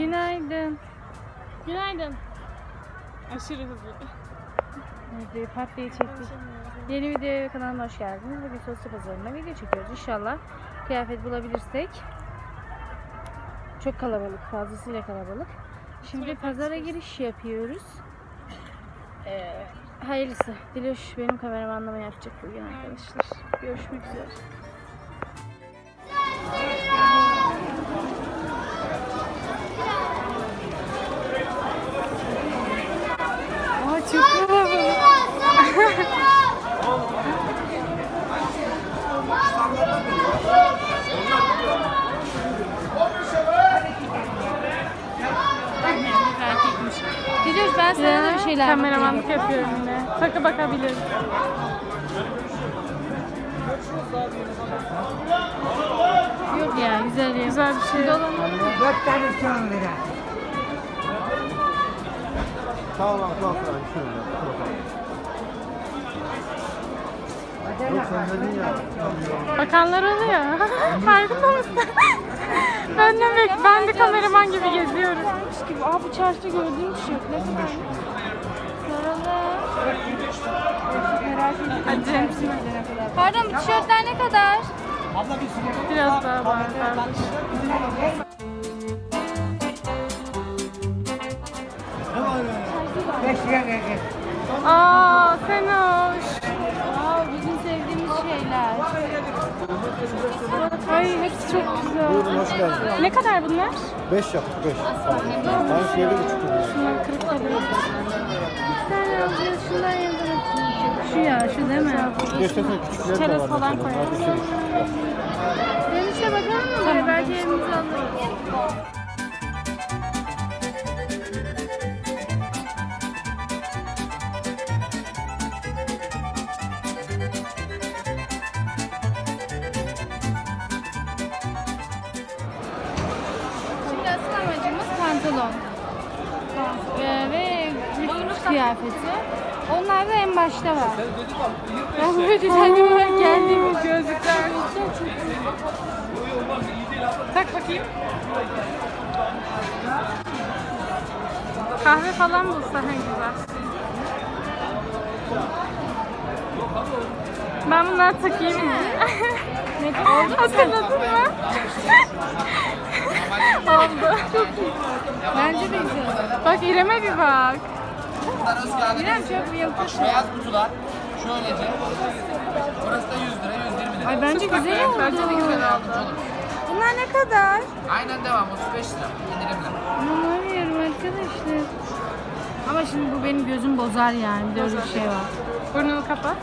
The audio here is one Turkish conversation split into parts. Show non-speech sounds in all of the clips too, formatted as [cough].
Günaydın. Günaydın. Aşırı hızlı. Videoyu pat diye çektik. Yeni videoya kanalıma hoş geldiniz. Bugün Sosya Pazarı'nda video çekiyoruz. İnşallah kıyafet bulabilirsek. Çok kalabalık, fazlasıyla kalabalık. Şimdi pazara giriş yapıyoruz. Ee, hayırlısı. Diloş benim kameramanlama yapacak bugün arkadaşlar. Görüşmek üzere. Aa çok kalabalık. Erkekmiş. Diloş ben sana da bir şeyler Kameramanlık yapıyorum yine. Takı bakabiliriz. Yok ya güzel ya. Güzel bir şey. Dört tane son lira. Sağ ol. Yok dedin ya. Bakanlar oluyor. [laughs] Farkında mısın? ben de bek, ben de kameraman gibi geziyorum. gibi. Aa bu çarşıda gördüğüm tişört ne kadar? Ettim. Hadi. Kadar? Pardon bu tişörtler ne kadar? Biraz daha var. Aa sen hoş. Aa bizim sevdiğimiz şeyler. Ay hepsi çok güzel. Buyurun hoş geldiniz. Ne kadar bunlar? 5 yaptık 5. Ben şöyle buçuk lira. Bunlar kırık kalıyor. Bir tane alacağız şundan yapalım. Şu değil mi? Göstersen küçükleri de Çerez var. falan koyalım. Hadi şey. Dönüşe bakalım mı? Tamam. Belki elimizi alırız. Pantolon. Ee, ve üst kıyafeti. Onlar da en başta var. Ben böyle olarak geldiğim gözlükler. Tak bakayım. Kahve falan bulsa en güzel. Ben bunları takayım [laughs] mı? Hatırladın mı? Oldu. Çok iyi. Bence de güzel. Bak İrem'e bir bak. İrem çok bir yakışıyor. Beyaz kutular şöylece. Burası da 100 lira, 120 lira. Ay bence güzel oldu. Bence de güzel oldu. Bunlar ne kadar? Aynen devam 35 lira indirimle. Anlamıyorum arkadaşlar. Ama şimdi bu benim gözüm bozar yani. Bir de öyle bir şey var. Burnunu kapat.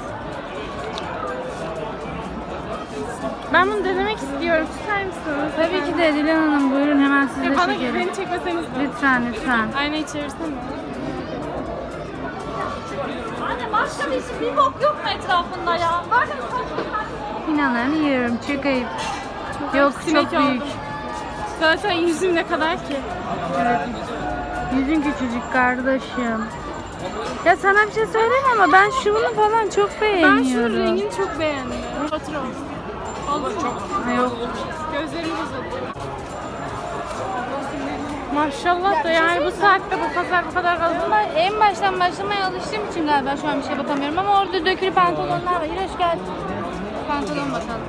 Ben bunu denemek istiyorum. Tutar mısınız? Tabii ki de Dilan Hanım buyurun hemen size Ya bana çekelim. beni çekmeseniz de. Lütfen lütfen. Aynayı çevirsene. Başka bir şey bir bok yok mu etrafında ya? Böyle İnanamıyorum çok ayıp. Yok sinek çok büyük. oldu. Zaten yüzüm ne kadar ki? Yüzün küçücük kardeşim. Ya sana bir şey söyleyeyim ama ben şunu falan çok Ben beğeniyorum. şunun rengini çok beğendim. Oğlum. Oldu mu? Yok. Gözlerimi uzatıyor. Maşallah da yani bu saatte bu pazar bu kadar. Ben en baştan başlamaya alıştığım için galiba şu an bir şey bakamıyorum ama orada dökülü pantolonlar var. Hiroş gel. Pantolon bakalım.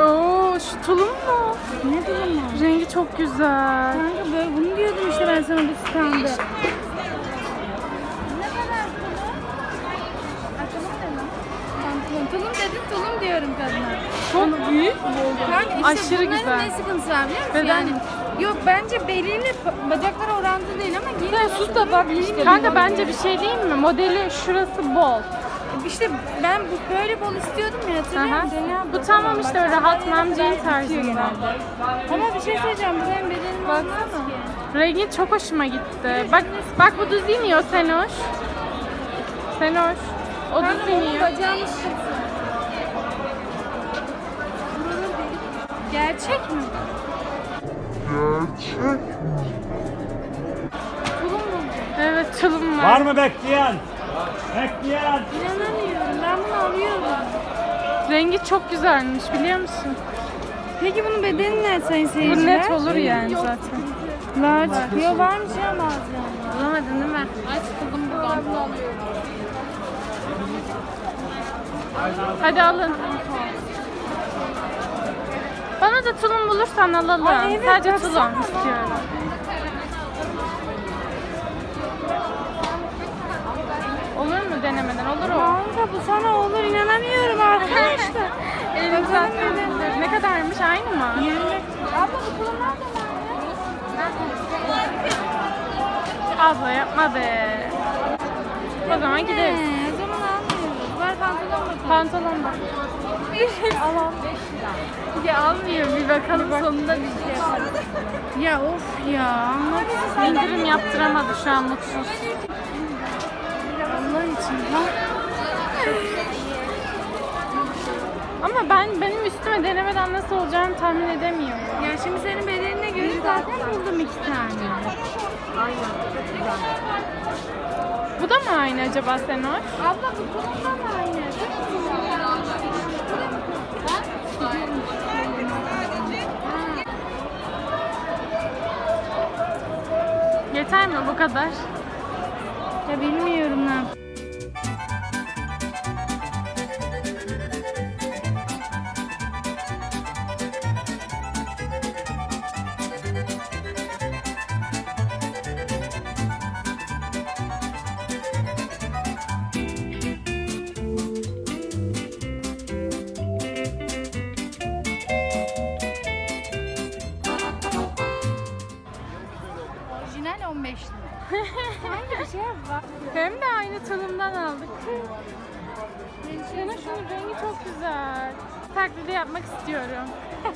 Oo şu tulum mu? Ne durum var? Rengi çok güzel. Kanka böyle bunu diyordum işte ben sana bu standa. Ne kadar tulum? Tulum diyorum kadına. Çok büyük. Kanka işte Aşırı bunların güzel. ne sıkıntısı var biliyor musun? Beden- Yani yok bence beliyle bacakları orantılı değil ama giyince sus da bak işte. Kanka bence bir şey diyeyim mi? Modeli şurası bol. İşte ben bu böyle bol istiyordum ya hatırlıyor Aha. musun? Bu tamam işte öyle rahat memceğin tarzında. Ama bir şey söyleyeceğim bu benim bedenim olmaz ki. Rengi çok hoşuma gitti. Bak bak bu düz iniyor Senoş. Senoş. O düz Kanka onun iniyor. bacağını şişirsin. Gerçek mi? Gerçek mi? Tulum mu? Evet tulum var. Var mı bekleyen? İnanamıyorum. Ben bunu alıyorum. Rengi çok güzelmiş biliyor musun? Peki bunun bedeni ne sayın Bu seyirciler? net olur yani zaten. Large. Yok varmış ya mağazada. Bulamadın değil mi? Ay sıkıldım buradan. Hadi alın. Bana da tulum bulursan alalım. Ay evet, Sadece tulum istiyorum. Olur mu denemeden? Olur o. Kanka bu sana olur inanamıyorum arkadaşlar. Elim zaten bilir. Ne kadarmış? Aynı mı? Abla bu kullanlar da Abla yapma be. O zaman gideriz. He, o zaman almıyoruz. Ver pantolon bakalım. Pantolon bak. Alalım. Ya almıyor bir bakalım sonunda bir şey yaparız. Ya of ya anlatsın. İndirim yaptıramadı şu an mutsuz. Allah için. Ha? Ama ben benim üstüme denemeden nasıl olacağını tahmin edemiyorum. Ya şimdi senin bedenine göre zaten buldum iki tane. Bu da mı aynı acaba Senor? Abla bu kullanma mı aynı? Yeter mi bu kadar? Ya bilmiyorum ne yap- Hem de aynı tulumdan aldık. Senin şunun rengi çok güzel. Taklidi yapmak istiyorum. [laughs]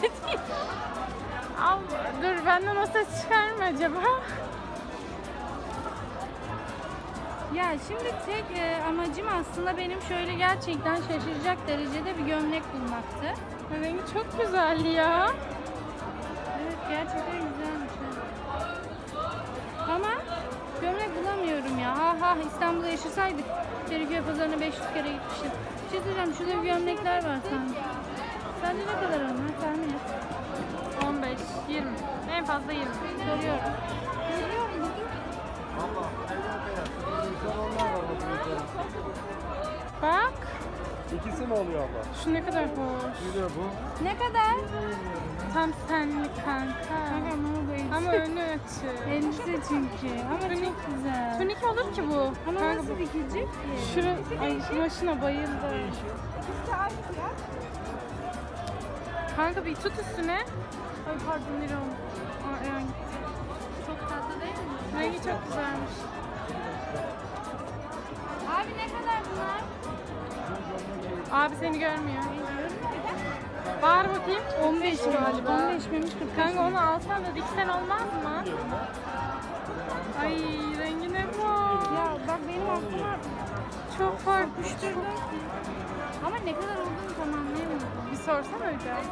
Al, dur benden o ses çıkar mı acaba? Ya şimdi tek e, amacım aslında benim şöyle gerçekten şaşıracak derecede bir gömlek bulmaktı. Rengi çok güzel ya. Evet gerçekten güzelmiş. ha. Ama gömlek bulamıyorum ya. Ha ha İstanbul'da yaşasaydık Feriköy pazarına 500 kere gitmiştim. Bir şey söyleyeceğim şurada bir gömlekler var sanki. Sence ne kadar onlar tahmin et. 15, 20. En fazla 20. Soruyorum. Soruyorum bugün. Bak. İkisi mi oluyor abla? Şu ne kadar hoş. Bir de bu. Ne kadar? Tam senlik kanka. Kanka bu elbise. Ama önü açı. Elbise çünkü. Ama çok güzel. Tunik olur ki bu. Ama Kanka nasıl bu- dikilecek ki? Şura, ay kumaşına bayıldım. Kanka bir tut üstüne. Ay pardon Liron. Aa, Eren gitti. Çok tatlı değil mi? Rengi çok güzelmiş. Abi ne kadar bunlar? Abi seni görmüyor. Bağır bakayım. 15 galiba. 15 miymiş 45 Kanka onu alsan da diksen olmaz mı? Ay rengine bak. Ya bak benim aklıma Çok farklı. düştürdüm. Ama ne kadar olduğunu tam anlayamadım. Bir sorsana öyle. Ama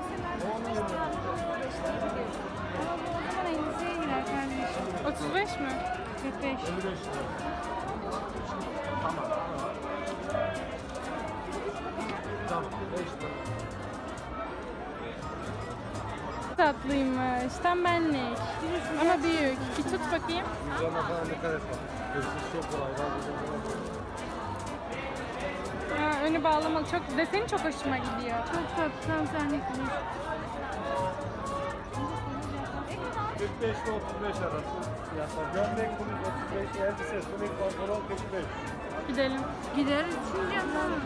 bu o zaman elbiseye girer kardeşim. 35 mi? 45. Tatlıymış. Tam benlik. Ama büyük. Bir tut bakayım. Üzerine falan dikkat et bak. Hırsız çok kolay. Ha, önü bağlamalı. Çok deseni çok hoşuma gidiyor. Çok tatlı tam senlik bir. 45 ile 35 arası. Gömlek bluz 35, elbise, tunik, pantolon 45. Gidelim. Gider düşüneceğim tamam.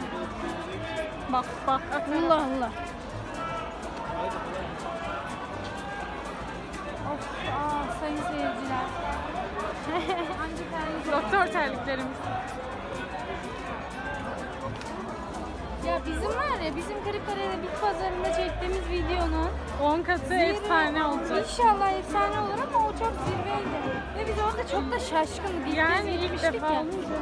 Bak bak. Allah Allah. Of, aa, sayın seyirciler. [laughs] Hangi terlik? Doktor terliklerimiz. Ya bizim var ya bizim Kırıkkale'de bit pazarında çektiğimiz videonun 10 katı zirve- efsane oldu. İnşallah efsane olur ama o çok zirveydi. Orada çok da şaşkındık. İlk Yani ilk defa ya. olunca.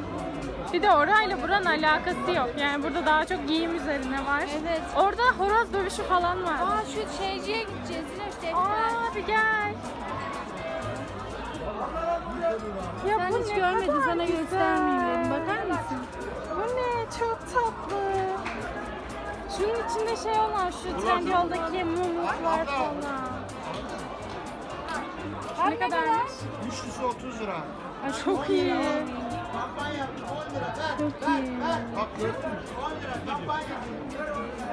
Bir de orayla buranın alakası yok. Yani burada daha çok giyim üzerine var. Evet. Orada horoz dövüşü falan var. Aa şu şeyciye gideceğiz yine işte. Aa, bir gel. Ya Sen bu hiç ne görmedin kadar sana güzel. göstermeyeyim dedim. Bakar mısın? Bu ne? Çok tatlı. Şunun içinde şey olan şu Trendyol'daki mumluklar falan. Ne kadarmış? Üçlüsü 30 lira. Ay çok iyi. Çok iyi. Bak gördün mü?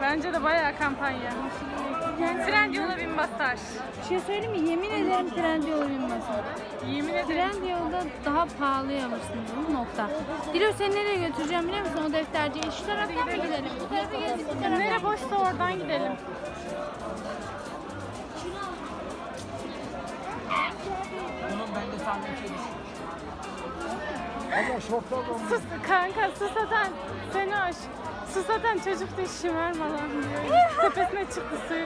Bence de bayağı kampanya. Trendyol'a bin basar. Bir şey söyleyeyim mi? Yemin ederim Trendyol bilmesin. Yemin ederim. Trendyol'da daha pahalıya alırsınız bu nokta. Dilo seni nereye götüreceğim biliyor musun o defterciye? Şu taraftan mı gidelim? Bu tarafa gezdik bu tarafa. Nere boşsa oradan gidelim. Sandviçe düşmüş. Ama da Sus kanka seni hoş. Su satan çocuk da işim var falan diyor. Tepesine çıktı suyu.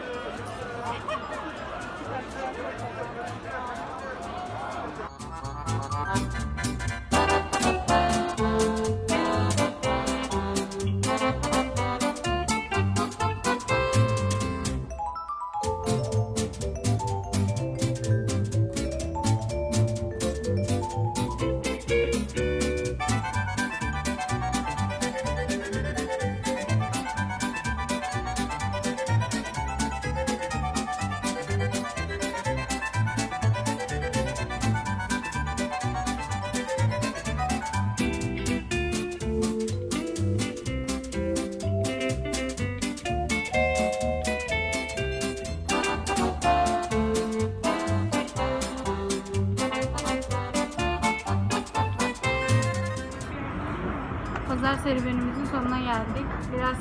Pazar serüvenimizin sonuna geldik. Biraz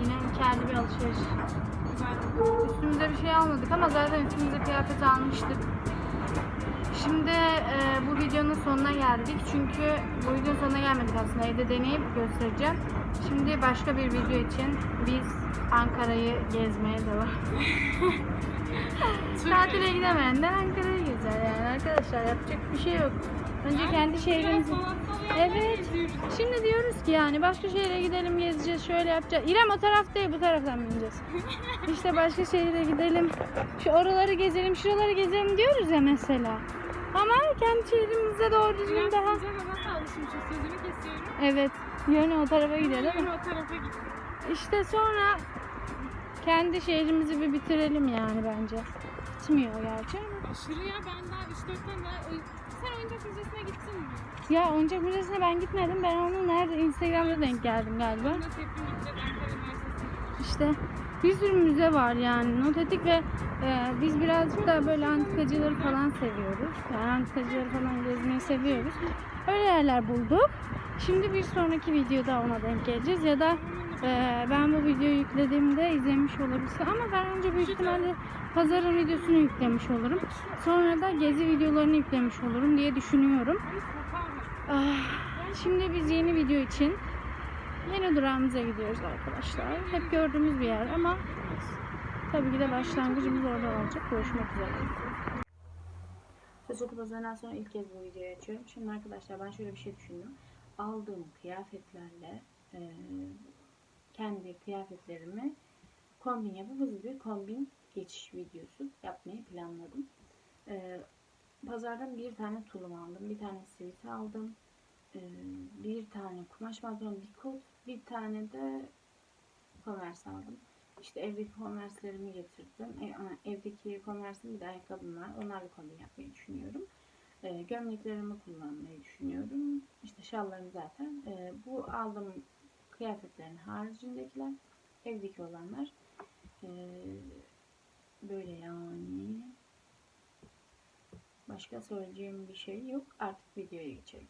yine karlı bir alışveriş. Üstümüze bir şey almadık ama zaten üstümüze kıyafet almıştık. Şimdi e, bu videonun sonuna geldik. Çünkü bu videonun sonuna gelmedik aslında. Evde deneyip göstereceğim. Şimdi başka bir video için biz Ankara'yı gezmeye devam. [laughs] Tatile gidemeyenler Ankara'yı gezer yani arkadaşlar yapacak bir şey yok. Önce kendi şehrimizi... Evet. Şimdi diyoruz ki yani başka şehre gidelim gezeceğiz şöyle yapacağız. İrem o taraf değil bu taraftan bineceğiz. [laughs] İşte başka şehre gidelim. Şu oraları gezelim şuraları gezelim diyoruz ya mesela. Ama kendi şehrimize doğru düzgün daha. Sözünü kesiyorum. Evet. Yönü o tarafa gidiyor değil mi? Yürü o tarafa git. İşte sonra kendi şehrimizi bir bitirelim yani bence. Bitmiyor gerçi ama. Aşırı ya ben daha 3-4 tane daha... Sen oyuncak müzesine gittin mi? Ya oyuncak müzesine ben gitmedim. Ben onu nerede Instagram'da denk geldim galiba. Buna tepki gideceğiz Ankara Üniversitesi'ne. İşte bir sürü müze var yani. Notetik ve e, biz birazcık da böyle antikacıları falan seviyoruz. Yani antikacıları falan gezmeyi seviyoruz. Öyle yerler bulduk. Şimdi bir sonraki videoda ona denk geleceğiz ya da e, ben bu videoyu yüklediğimde izlemiş olabilirsin. Ama ben önce büyük ihtimalle pazarın videosunu yüklemiş olurum. Sonra da gezi videolarını yüklemiş olurum diye düşünüyorum. Ah, Şimdi biz yeni video için Yeni durağımıza gidiyoruz arkadaşlar. Hep gördüğümüz bir yer ama tabii ki de başlangıcımız orada olacak. Görüşmek üzere. Saçokul pazarından sonra ilk kez bu videoyu açıyorum. Şimdi arkadaşlar ben şöyle bir şey düşündüm. Aldığım kıyafetlerle e, kendi kıyafetlerimi kombin yapıp hızlı bir kombin geçiş videosu yapmayı planladım. E, pazardan bir tane tulum aldım. Bir tane sivit aldım. Ee, bir tane kumaş pantolon, bir kot, bir tane de konvers aldım. İşte evdeki konverslerimi getirdim. E, ana, evdeki konversim bir de ayakkabım var. Onlarla kombin yapmayı düşünüyorum. E, gömleklerimi kullanmayı düşünüyorum. İşte şallarım zaten. E, bu aldığım kıyafetlerin haricindekiler, evdeki olanlar. E, böyle yani. Başka söyleyeceğim bir şey yok. Artık videoya geçelim.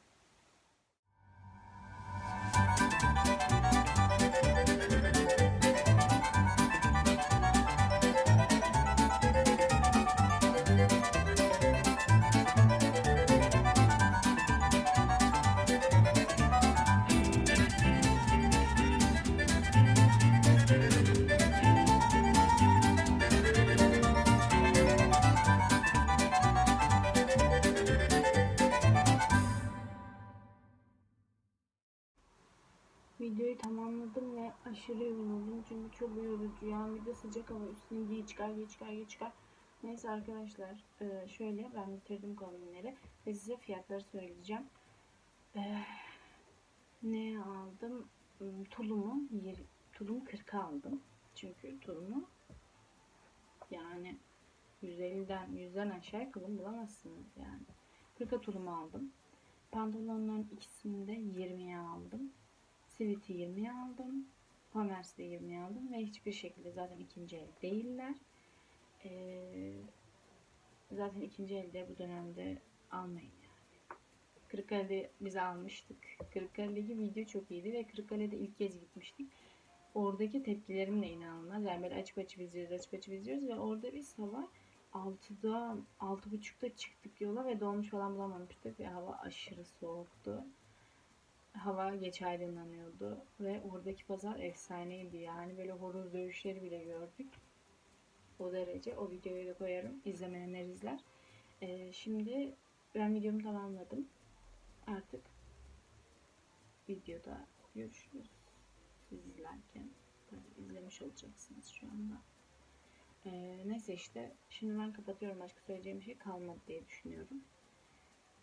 Aşırı yoruldum çünkü çok yorucu yani bir de sıcak hava üstüne giy çıkar giy çıkar giy çıkar Neyse arkadaşlar e, şöyle ben bitirdim kombinleri ve size fiyatları söyleyeceğim. E, ne aldım? Hmm, Tulumu tulum 40'a aldım. Çünkü tulumu yani 150'den 100'den aşağı tulum bulamazsınız yani. 40'a tulumu aldım. Pantolonların ikisini de 20'ye aldım. Sivit'i 20'ye aldım. Converse'de 20'ye aldım ve hiçbir şekilde zaten ikinci el değiller. Ee, zaten ikinci elde bu dönemde almayın yani. Kırıkkale'de biz almıştık. Kırıkkale'deki video çok iyiydi ve Kırıkkale'de ilk kez gitmiştik. Oradaki tepkilerim de inanılmaz. Yani böyle açıp açıp izliyoruz, açıp açıp izliyoruz ve orada bir sabah 6'da, 6.30'da çıktık yola ve dolmuş falan bulamamıştık ve hava aşırı soğuktu. Hava geç aydınlanıyordu ve oradaki pazar efsaneydi yani böyle horoz dövüşleri bile gördük. O derece. O videoyu da koyarım. İzlemeyenler izler. Ee, şimdi ben videomu tamamladım. Artık videoda görüşürüz. Siz izlerken. Tabii izlemiş olacaksınız şu anda. Ee, neyse işte. Şimdi ben kapatıyorum. Başka söyleyeceğim bir şey kalmadı diye düşünüyorum.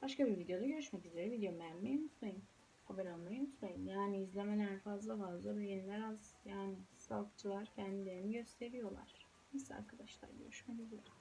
Başka bir videoda görüşmek üzere. Videomu beğenmeyi unutmayın. Abone olmayı unutmayın. Yani izlemeler fazla fazla, beğeniler az. Yani sağlıkçılar kendilerini gösteriyorlar. Neyse arkadaşlar görüşmek üzere.